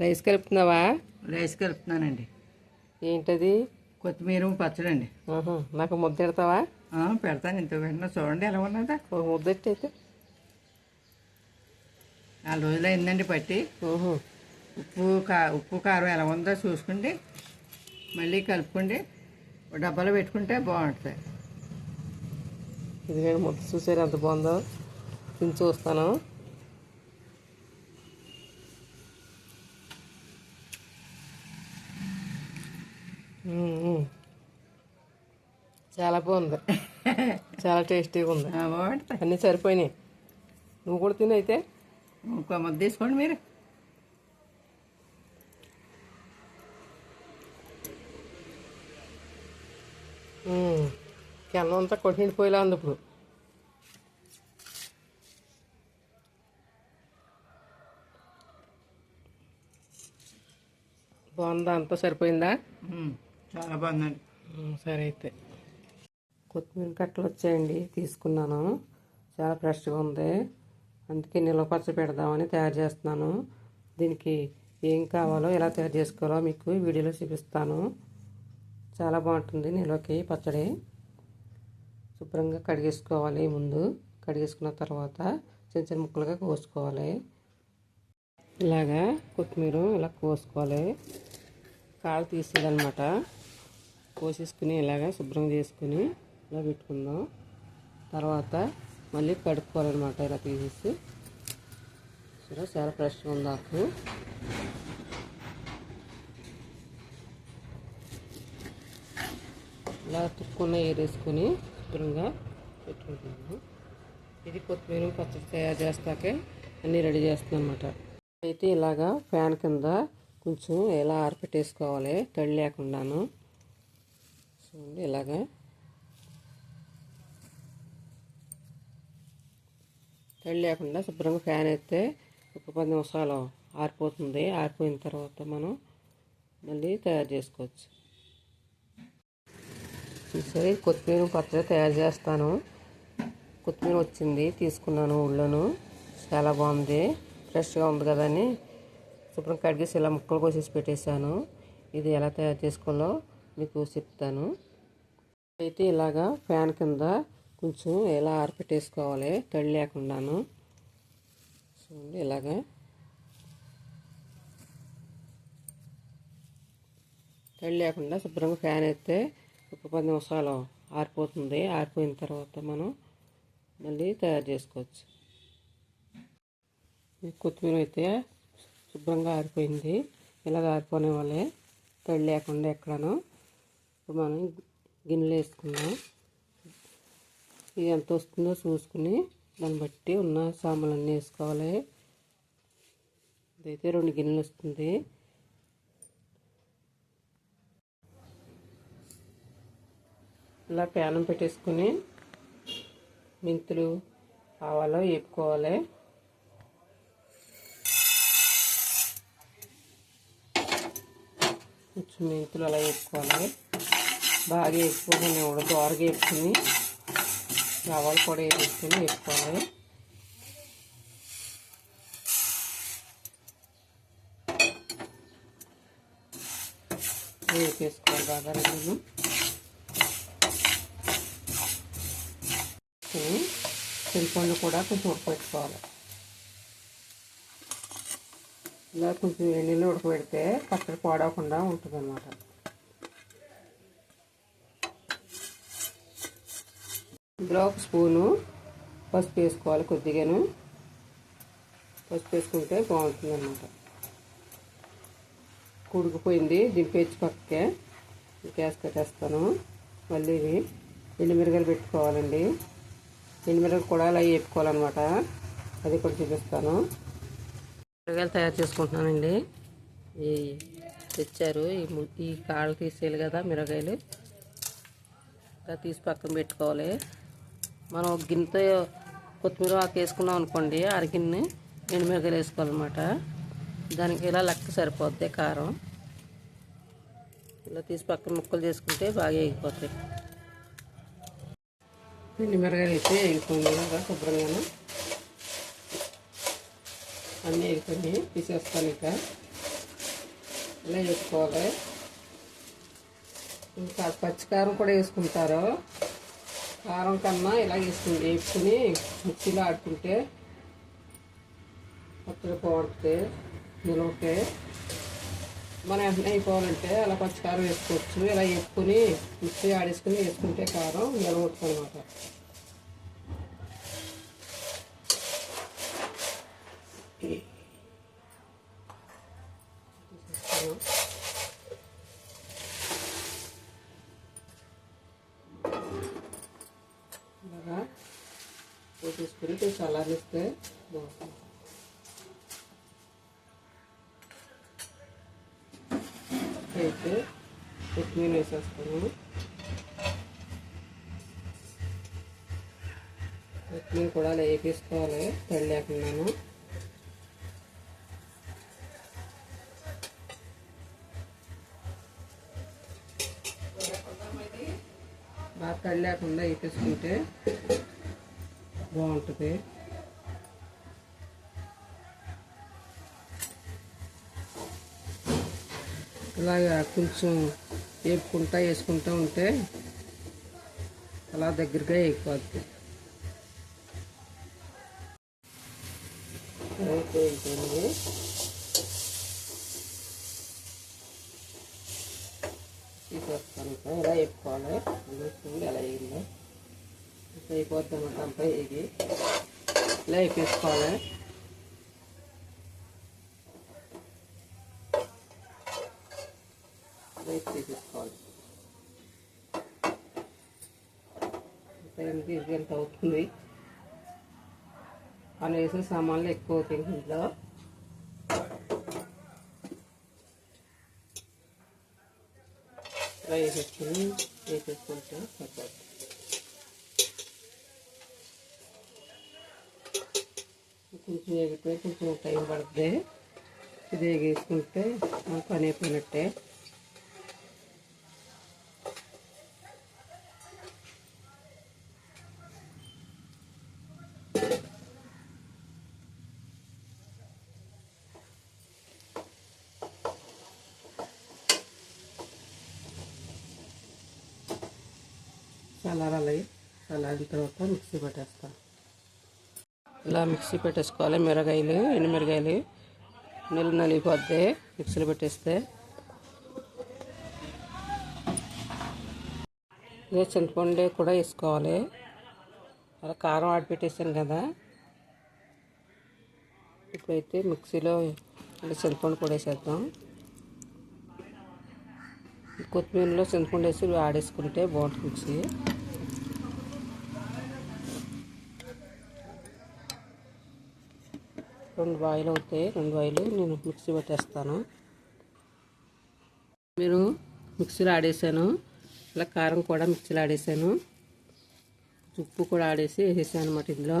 Rice కలుపుతున్నావా? Rice కలుపుతున్నానండి. ఏంటది? కొత్తిమీర పచ్చడి అండి నాకు ముద్ద పెడతావా? పెడతాను. ఇంత వెంటనే చూడండి ఎలా ఉన్నదా. ఒక ముద్ద ఎట్టయితే నాలుగు రోజులు అయిందండి పట్టి. ఉప్పు కా ఉప్పు కారం ఎలా ఉందో చూసుకోండి మళ్ళీ కలుపుకోండి డబ్బాలో పెట్టుకుంటే బాగుంటుంది. ఇదిగో ముద్ద చూసారు? ఎంత బాగుందో. తిని చూస్తాను. చాలా బాగుంది. చాలా టేస్టీగా ఉంది. అన్నీ సరిపోయినాయి. నువ్వు కూడా తిని అయితే. ఇంకో ముద్ద తీసుకోండి మీరు. కెన్నం అంతా కొట్టిండిపోయేలా ఉంది ఇప్పుడు. బాగుందా? అంతా సరిపోయిందా? చాలా బాగుందండి సరే అయితే. కొత్తిమీర కట్టలు వచ్చాయండి తీసుకున్నాను. చాలా ఫ్రెష్గా ఉంది. అందుకే నిల్వ పచ్చడి పెడదామని తయారు చేస్తున్నాను. దీనికి ఏం కావాలో ఎలా తయారు చేసుకోవాలో మీకు వీడియోలో చూపిస్తాను. చాలా బాగుంటుంది నిల్వకి పచ్చడి. శుభ్రంగా కడిగేసుకోవాలి ముందు. కడిగేసుకున్న తర్వాత చిన్న చిన్న ముక్కలుగా కోసుకోవాలి. ఇలాగా కొత్తిమీర ఇలా కోసుకోవాలి. కాలు తీసేయాలన్నమాట. కోసేసుకుని ఇలాగ శుభ్రం చేసుకుని ఇలా పెట్టుకుందాం. తర్వాత మళ్ళీ కడుక్కోవాలన్నమాట ఇలా తీసేసి సరే చాలా ఫ్రెష్గా ఉంది ఆకు. ఇలా తుక్కున్న ఏరేసుకొని శుభ్రంగా పెట్టుకుంటున్నాను ఇది కొత్తిమీర పచ్చడి తయారు చేస్తాకే అన్నీ రెడీ చేస్తున్నాను అనమాట అయితే ఇలాగా ఫ్యాన్ కింద కొంచెం ఎలా ఆరపెట్టేసుకోవాలి? తడి లేకుండాను. చూడండి ఇలాగా. తడి లేకుండా శుభ్రంగా ఫ్యాన్ అయితే ఒక పది నిమిషాలు ఆరిపోతుంది. ఆరిపోయిన తర్వాత మనం మళ్ళీ తయారు చేసుకోవచ్చు. ఈసారి కొత్తిమీర పచ్చడి తయారు చేస్తాను. కొత్తిమీర వచ్చింది తీసుకున్నాను ఊళ్ళోను. చాలా బాగుంది. ఫ్రెష్గా ఉంది కదా అని శుభ్రం కడిగేసి ఇలా ముక్కలు కోసేసి పెట్టేశాను. ఇది ఎలా తయారు చేసుకోవాలో మీకు చెప్తాను. అయితే ఇలాగా ఫ్యాన్ కింద కొంచెం ఎలా ఆరపెట్టేసుకోవాలి తడి లేకుండాను. చూడండి ఇలాగా. తడి లేకుండా శుభ్రంగా ఫ్యాన్ అయితే ఒక పది నిమిషాలు ఆరిపోతుంది. ఆరిపోయిన తర్వాత మనం మళ్ళీ తయారు చేసుకోవచ్చు. కొత్తిమీర అయితే శుభ్రంగా ఆరిపోయింది. ఇలాగ ఆరిపోనే వాళ్ళే తడి లేకుండా ఎక్కడను ఇప్పుడు మనం గిన్నెలు వేసుకుందాం. ఇది ఎంత వస్తుందో చూసుకుని దాన్ని బట్టి ఉన్న సామాన్లు అన్నీ వేసుకోవాలి. ఇదైతే రెండు గిన్నెలు వస్తుంది. ఇలా ప్యానం పెట్టేసుకుని మెంతులు ఆవాలు వేపుకోవాలి. కొంచెం మెంతులు అలా వేపుకోవాలి. బాగా వేపుకొని కూడా దోరగా వేసుకుని రవ్వలు కూడా వేసుకొని వేసుకోవాలి. వేపేసుకోవాలి బాగా రెండు. చింతపండు కూడా కొంచెం ఉడకబెట్టుకోవాలి. ఇలా కొంచెం ఎన్నెళ్ళు ఉడకబెడితే పచ్చడి పాడవకుండా ఉంటుంది అన్నమాట ఇందులో ఒక స్పూను పసుపు వేసుకోవాలి కొద్దిగాను. పసుపు వేసుకుంటే బాగుంటుంది అన్నమాట కుడికిపోయింది దింపేసి పక్కకే. గ్యాస్ కట్టేస్తాను. మళ్ళీ ఇవి ఎండుమిరగాయలు పెట్టుకోవాలండి. ఎండుమిరగాయలు కూడా అలా వేపుకోవాలన్నమాట. అది కూడా చూపిస్తాను. మిరగాయలు తయారు చేసుకుంటున్నానండి. ఈ తెచ్చారు. ఈ ఈ కాళ్ళు తీసేయాలి కదా మిరగాయలు. ఇలా తీసి పక్కన పెట్టుకోవాలి. మనం ఒక గిన్నెతో కొత్తిమీర ఆకు వేసుకున్నాం అనుకోండి అరగిన్ని ఎండుమిరగాయలు వేసుకోవాలన్నమాట. దానికి ఇలా లెక్క సరిపోద్ది కారం. ఇలా తీసి పక్కన ముక్కలు చేసుకుంటే బాగా వేగిపోతాయి. ఎండుమిరకాయలు అయితే వేగిపోయింది శుభ్రంగా అన్నీ వేగిపోయి తీసేస్తాను ఇక. ఇలా వేసుకోవాలి. ఇంకా పచ్చికారం కూడా వేసుకుంటారు. కారం కన్నా ఇలా వేసుకుని వేసుకుని మిక్సీలో ఆడుకుంటే పచ్చడి పోడితే నిలవకే. మనం వెంటనే అయిపోవాలంటే అలా పచ్చికారం వేసుకోవచ్చు. ఇలా వేసుకుని మిక్సీ ఆడేసుకుని వేసుకుంటే కారం నిలవచ్చు అనమాట ఇలాగా కొంచెం బాగుంటుంది. అయితే కొత్తిమీర వేసేస్తాను. కొత్తిమీర కూడా అలా వేపేసుకోవాలి తడి లేకుండాను. బాగా తడి లేకుండా వేపేసుకుంటే బాగుంటుంది. ఇలాగా కొంచెం వేపుకుంటా వేసుకుంటూ ఉంటే అలా దగ్గరగా అయిపోద్ది అయిపోయింది తీసేస్తాను. ఇలా వేపుకోవాలి? చూడండి ఎలా అయిందో అయిపోద్ది అన్నమాట అంతా ఇది ఇలా వేపేసుకోవాలి. తీసుకోవాలి తీసేసుకోవాలి టైంకి ఇది ఎంత అవుతుంది. అలా వేసిన సామాన్లు ఎక్కువ అవుతాయి ఇంట్లో. ఫ్రై వేసేసుకుని వేసేసుకుంటే సరిపోతుంది. కొంచెం వేగిపోయి కొంచెం టైం పడుతుంది. ఇది వేగేసుకుంటే పని అయిపోయినట్టే. చల్లారాలి. చల్లారిన తర్వాత మిక్సీ పెట్టేస్తాను ఇలా మిక్సీ పెట్టేసుకోవాలి మిరగాయలు ఎండుమిరగాయలు నీళ్ళు నలిగిపోద్ది మిక్సీలో పెట్టేస్తే. ఇదే చింతపండు కూడా వేసుకోవాలి. అలా కారం ఆడి పెట్టేసాను కదా. ఇప్పుడైతే మిక్సీలో అంటే చింతపండు కూడా వేసేద్దాం. కొత్తిమీరలో చింతపండు వేసి ఆడేసుకుంటే బాగుంటుంది మిక్సీ. రెండు బాయిల్ అవుతాయి. రెండు బాయిలు నేను మిక్సీ పెట్టేస్తాను. మీరు మిక్సీలో ఆడేసాను. ఇలా కారం కూడా మిక్సీలో ఆడేసాను. ఉప్పు కూడా ఆడేసి వేసేసాను అనమాట ఇందులో.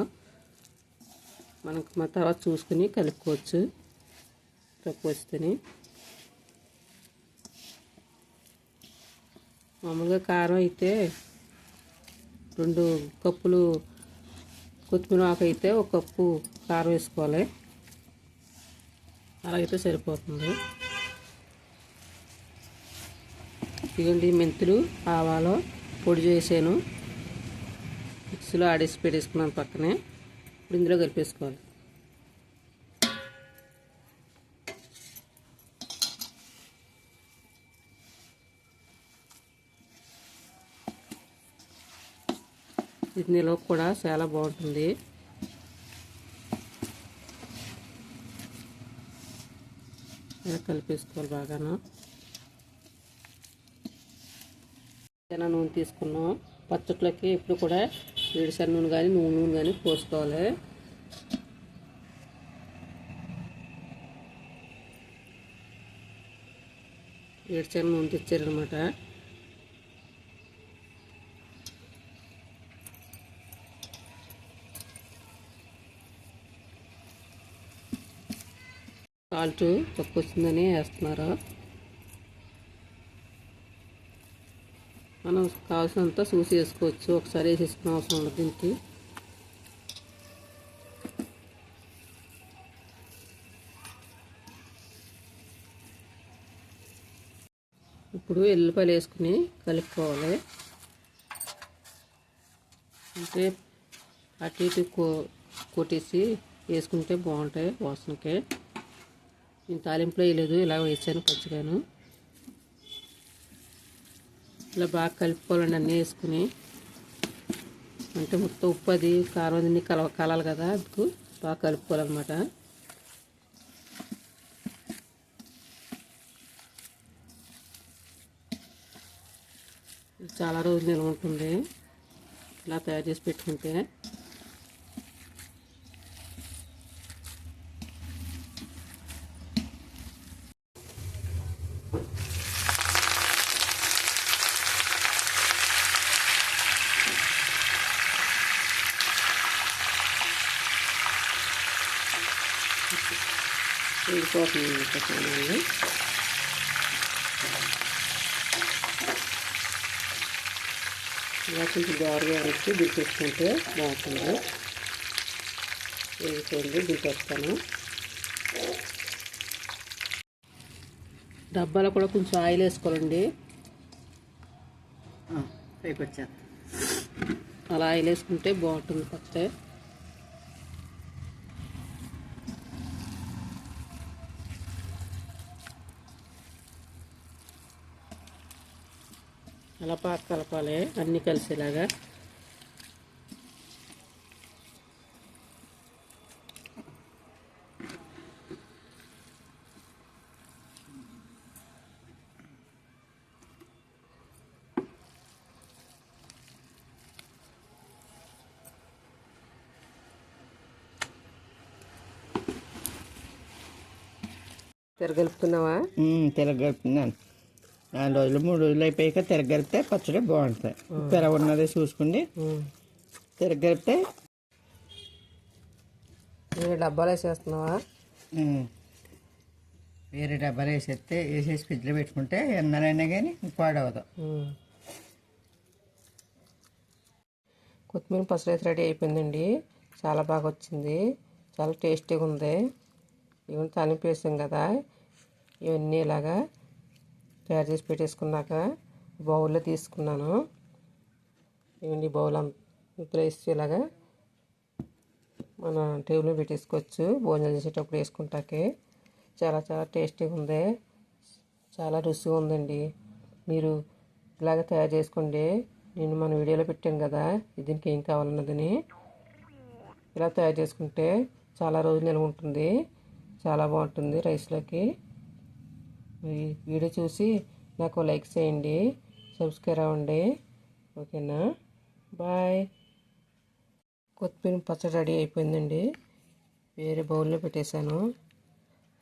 మనకు మా తర్వాత చూసుకుని కలుపుకోవచ్చు. తక్కువ వస్తేనే. మామూలుగా కారం అయితే రెండు కప్పులు కొత్తిమీర ఆకు అయితే ఒక కప్పు కారం వేసుకోవాలి. అలాగైతే సరిపోతుంది. ఇదిగోండి మెంతులు ఆవాలు పొడి చేసాను మిక్సీలో ఆడేసి పెట్టేసుకున్నాను పక్కనే. ఇప్పుడు ఇందులో కలిపేసుకోవాలి. ఇది నిలవ కూడా చాలా బాగుంటుంది. ఇలా కలిపేసుకోవాలి బాగాను. ఏదైనా నూనె తీసుకున్నాం. పచ్చట్లకి ఇప్పుడు కూడా వేడిసరి నూనె కానీ నూనె నూనె కానీ పోసుకోవాలి. వేడిసరి నూనె తెచ్చారనమాట. సాల్ట్ తక్కువ వచ్చిందని వేస్తున్నారు. మనం కావాల్సినంత చూసి వేసుకోవచ్చు. ఒకసారి వేసేసుకున్న అవసరం ఉండదు దీనికి. ఇప్పుడు ఎల్లిపాయలు వేసుకుని కలుపుకోవాలి. అంటే అటు ఇటు కో కొట్టేసి వేసుకుంటే బాగుంటాయి వాసనకి. నేను తాలింపులో వేయలేదు ఇలా వేసాను పచ్చిగాను. ఇలా బాగా కలుపుకోవాలండి అన్నీ వేసుకుని. అంటే మొత్తం ఉప్పు అది కారం అది అన్నీ కలవ కలాలి కదా అందుకు బాగా కలుపుకోవాలన్నమాట. చాలా రోజులు నిల్వ ఉంటుంది. ఇలా తయారు చేసి పెట్టుకుంటే వేడిపోతుంది పెట్టానండి ఇలా కొంచెం దోరగా వచ్చి దింపేసుకుంటే బాగుంటుంది. వేసుకోండి దింపేస్తాను. డబ్బాలో కూడా కొంచెం ఆయిల్ వేసుకోవాలండి. పైకి వచ్చేస్తా. అలా ఆయిల్ వేసుకుంటే బాగుంటుంది పచ్చే అలా బాగా కలపాలి అన్నీ కలిసేలాగా. తిరగలుపుతున్నావా? తిరగలుపుతున్నాను. నాలుగు రోజులు మూడు రోజులు అయిపోయాక తిరగలిపితే పచ్చడి బాగుంటుంది. పెర ఉన్నది చూసుకుని తిరగలిపితే నేను డబ్బాలు వేసేస్తున్నావా? వేరే డబ్బాలు వేసేస్తే వేసేసి ఫ్రిడ్జ్లో పెట్టుకుంటే ఎన్నారైనా కానీ పాడవదు. కొత్తిమీర అయితే రెడీ అయిపోయిందండి. చాలా బాగా వచ్చింది. చాలా టేస్టీగా ఉంది. ఇవన్నీ తాలింపు వేసాం కదా. ఇవన్నీ ఇలాగా తయారు చేసి పెట్టేసుకున్నాక బౌల్లో తీసుకున్నాను. ఇవన్నీ బౌల్ అంతా వేసి ఇలాగా మన టేబుల్లో పెట్టేసుకోవచ్చు. భోజనం చేసేటప్పుడు వేసుకుంటాకే. చాలా చాలా టేస్టీగా ఉంది. చాలా రుచిగా ఉందండి. మీరు ఇలాగ తయారు చేసుకోండి నేను మన వీడియోలో పెట్టాను కదా దీనికి ఏం కావాలన్నదని. ఇలా తయారు చేసుకుంటే చాలా రోజులు నిల్వ ఉంటుంది. చాలా బాగుంటుంది రైస్లోకి. వీడియో చూసి నాకు లైక్ చేయండి సబ్స్క్రైబ్ అవ్వండి. ఓకేనా? బాయ్. కొత్తిమీర పచ్చడి రెడీ అయిపోయిందండి. వేరే బౌల్లో పెట్టేశాను.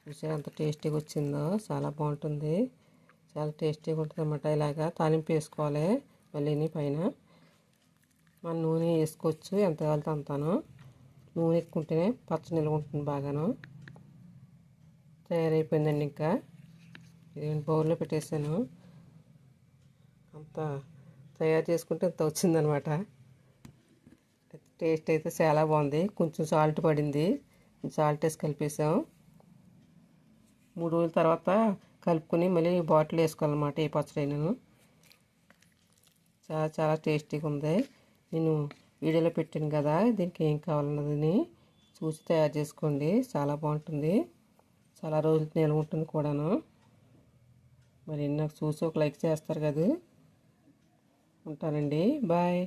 చూసారు ఎంత టేస్టీగా వచ్చిందో? చాలా బాగుంటుంది. చాలా టేస్టీగా ఉంటుంది అన్నమాట ఇలాగా తాలింపు వేసుకోవాలి మళ్ళీని పైన. మన నూనె వేసుకోవచ్చు. ఎంత కావాలితే అంతాను నూనె ఎక్కుంటేనే పచ్చ నిల్వ ఉంటుంది బాగాను. తయారైపోయిందండి ఇంకా. బౌల్లో పెట్టేశాను. అంత తయారు చేసుకుంటే ఇంత వచ్చిందనమాట. టేస్ట్ అయితే చాలా బాగుంది. కొంచెం సాల్ట్ పడింది. సాల్ట్ వేసి కలిపేసాం మూడు రోజుల తర్వాత కలుపుకొని మళ్ళీ బాటిల్ వేసుకోవాలన్నమాట ఈ పచ్చడినను చాలా చాలా టేస్టీగా ఉంది. నేను వీడియోలో పెట్టాను కదా దీనికి ఏం కావాలన్నదని చూసి తయారు చేసుకోండి. చాలా బాగుంటుంది. చాలా రోజులు నిల్వ ఉంటుంది కూడాను. మరి నాకు చూసి ఒక లైక్ చేస్తారు కదా. ఉంటానండి. బాయ్.